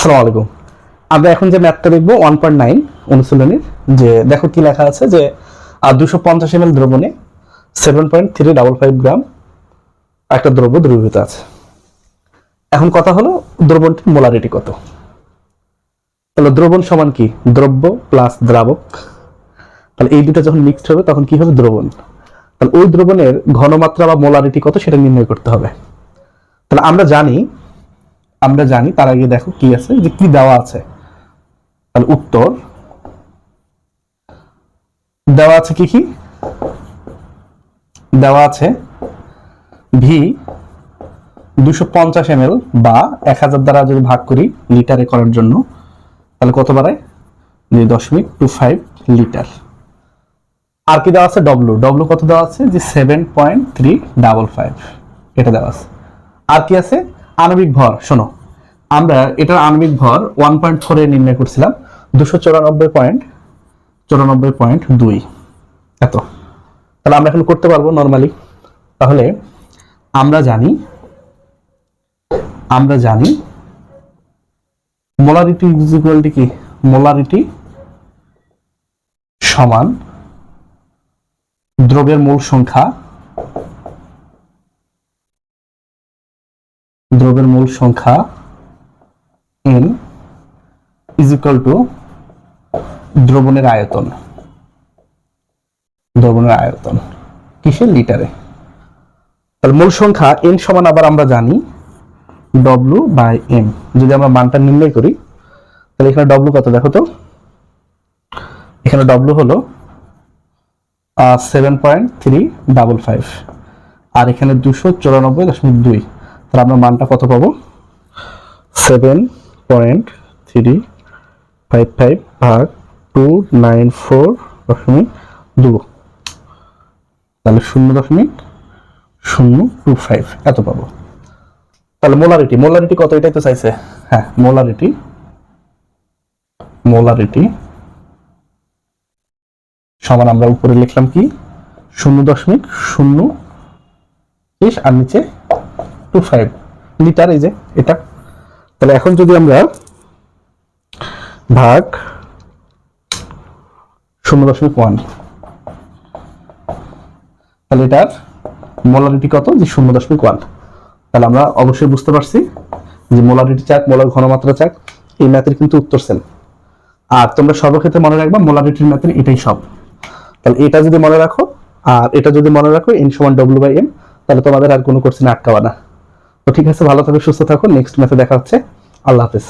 আসসালামু আলাইকুম। আমরা এখন যে ম্যাপটা দেখব ওয়ান পয়েন্ট নাইন অনুশীলনীর, যে দেখো কি লেখা আছে যে দুশো পঞ্চাশ এম এল দ্রবণে seven point three double five gram একটা দ্রব্য দ্রবীভূত আছে। এখন কথা হলো দ্রবণটির মোলারিটি কত। তাহলে দ্রবণ সমান কি? দ্রব্য প্লাস দ্রাবক। তাহলে এই দুটো যখন মিক্সড হবে, তখন কি হবে? দ্রবণ। তাহলে ওই দ্রবণের ঘনমাত্রা বা মোলারিটি কত সেটা নির্ণয় করতে হবে। তাহলে আমরা জানি আমরা জানি, তার আগে দেখো কি আছে, যে কি দেওয়া আছে। তাহলে উত্তর, দেওয়া আছে কি কি? দেওয়া আছে ভি দুশো পঞ্চাশ এম বা এক হাজার দ্বারা যদি ভাগ করি লিটারে করার জন্য, তাহলে কত বাড়ায়? দুই দশমিক টু ফাইভ লিটার। আর কি দেওয়া আছে? ডব্লু ডব্লু কত দেওয়া আছে? যে seven point three double five এটা দেওয়া আছে। আর কি আছে? আণবিক ভর, শোনো। আমরা এটার আণবিক ভর ওয়ান পয়েন্ট ফোরে নির্ণয় করছিলাম, দুশো চৌরানব্বই পয়েন্ট চৌরানব্বই পয়েন্ট দুই। এত। তাহলে আমরা এখন করতে পারব নর্মালি তাহলে আমরা জানি আমরা জানি মোলারিটি ইকুয়ালিটি কি? মোলারিটি সমান দ্রব্যের মূল সংখ্যা দ্রব্যের মূল সংখ্যা এন ইজ ইকুয়াল টু দ্রবণের আয়তন। দ্রবণের আয়তন। কিসের লিটারে? তাহলে মূল সংখ্যা এন সমান আবার আমরা জানি ডব্লু বাই এম যদি আমরা মানটা নির্ণয় করি, তাহলে এখানে ডব্লু কত? দেখো তো। এখানে ডব্লু হলো seven point three double five আর এখানে দুশো চুরানব্বই দশমিক দুই। তাহলে আমরা মানটা কত পাবো? Seven point three five five ভাগ টু নাইন ফোর দশমিক দু তাহলে শূন্য দশমিক শূন্য টু ফাইভ এত পাবো। তাহলে মোলারিটি মোলারিটি কত? এটাই তো চাইছে। হ্যাঁ মোলারিটি মোলারিটি সমান আমরা উপরে লিখলাম কি? শূন্য দশমিক শূন্য আর নিচে টু ফাইভ লিটার এই যে এটা। তাহলে এখন যদি আমরা ভাগ শূন্য দশমিক ওয়ান তাহলে এটার মোলারিটি কত? যে শূন্য দশমিক ওয়ান তাহলে আমরা অবশ্যই বুঝতে পারছি যে মোলারিটি চাক মোলার ঘনমাত্রা চাক, এই ম্যাথের কিন্তু উত্তর সেল আর তোমরা সর্বক্ষেত্রে মনে রাখবা মোলারিটির ম্যাথের এটাই সব। তাহলে এটা যদি মনে রাখো, আর এটা যদি মনে রাখো এন সমান ডব্লিউ বাই এম তাহলে তোমাদের আর কোনো কোশ্চেন আটকাবা না। তো ঠিক আছে ভালো থাকো সুস্থ থাকুন। নেক্সট ম্যাচে দেখা হচ্ছে। আল্লাহ হাফেজ।